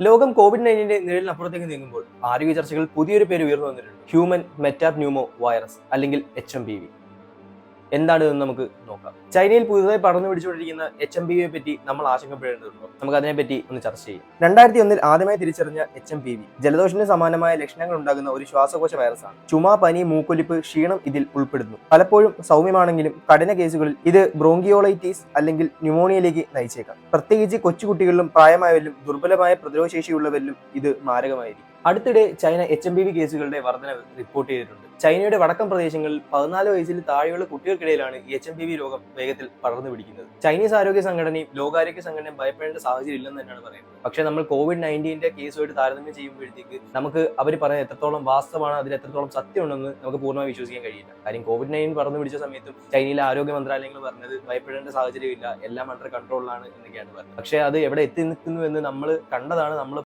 ലോകം കോവിഡ് നയന്റീന്റെ നിഴലിനപ്പുറത്തേക്ക് നീങ്ങുമ്പോൾ ആരോഗ്യ ചർച്ചകൾ പുതിയൊരു പേര് ഉയർന്നു വന്നിട്ടുണ്ട്. ഹ്യൂമൻ മെറ്റാപ് ന്യൂമോ വൈറസ് അല്ലെങ്കിൽ എച്ച് എം പി വി എന്താണ് ഇതെന്ന് നമുക്ക് നോക്കാം. ചൈനയിൽ പുതുതായി പടർന്നു പിടിച്ചുകൊണ്ടിരിക്കുന്ന എച്ച് എം പി വിയെ പറ്റി നമ്മൾ ആശങ്കപ്പെടേണ്ടതുണ്ടോ? നമുക്ക് അതിനെപ്പറ്റി ഒന്ന് ചർച്ച ചെയ്യാം. രണ്ടായിരത്തി ഒന്നിൽ ആദ്യമായി തിരിച്ചറിഞ്ഞ എച്ച് എം പി വി ജലദോഷത്തിന് സമാനമായ ലക്ഷണങ്ങൾ ഉണ്ടാകുന്ന ഒരു ശ്വാസകോശ വൈറസാണ്. ചുമ പനി മൂക്കൊലിപ്പ് ക്ഷീണം ഇതിൽ ഉൾപ്പെടുന്നു. പലപ്പോഴും സൗമ്യമാണെങ്കിലും കഠിന കേസുകളിൽ ഇത് ബ്രോങ്കിയോളൈറ്റീസ് അല്ലെങ്കിൽ ന്യൂമോണിയയിലേക്ക് നയിച്ചേക്കാം. പ്രത്യേകിച്ച് കൊച്ചുകുട്ടികളിലും പ്രായമായവരിലും ദുർബലമായ പ്രതിരോധശേഷിയുള്ളവരിലും ഇത് മാരകമായിരിക്കും. അടുത്തിടെ China H M P V കേസുകളുടെ വർധന റിപ്പോർട്ട് ചെയ്തിട്ടുണ്ട്. ചൈനയുടെ വടക്കൻ പ്രദേശങ്ങളിൽ പതിനാല് വയസ്സിൽ താഴെയുള്ള കുട്ടികൾക്കിടയിലാണ് എച്ച് എം ബി വി രോഗം വേഗത്തിൽ പടർന്നു പിടിക്കുന്നത്. ചൈനീസ് ആരോഗ്യ സംഘടനയും ലോകാരോഗ്യ സംഘടനയും ഭയപ്പെടേണ്ട സാഹചര്യം ഇല്ലെന്ന് തന്നെയാണ് പറയുന്നത്. പക്ഷെ നമ്മൾ കോവിഡ് നയന്റീന്റെ കേസുമായിട്ട് താരതമ്യം ചെയ്യുമ്പോഴത്തേക്ക് നമുക്ക് അവർ പറയുന്നത് എത്രത്തോളം വാസ്തവമാണ് അതിൽ എത്രത്തോളം സത്യമുണ്ടെന്ന് നമുക്ക് പൂർണമായി വിശ്വസിക്കാൻ കഴിയില്ല. കാര്യം കോവിഡ് നയന്റീൻ പടർന്നു പിടിച്ച സമയത്തും ചൈനയിലെ ആരോഗ്യ മന്ത്രാലയങ്ങൾ പറഞ്ഞത് ഭയപ്പെടേണ്ട സാഹചര്യമില്ല എല്ലാം അണ്ടർ കൺട്രോളിലാണ് എന്നൊക്കെയാണ് പറഞ്ഞത്. പക്ഷേ അത് എവിടെ എത്തി നിൽക്കുന്നു എന്ന് നമ്മൾ കണ്ടതാണ് നമ്മൾ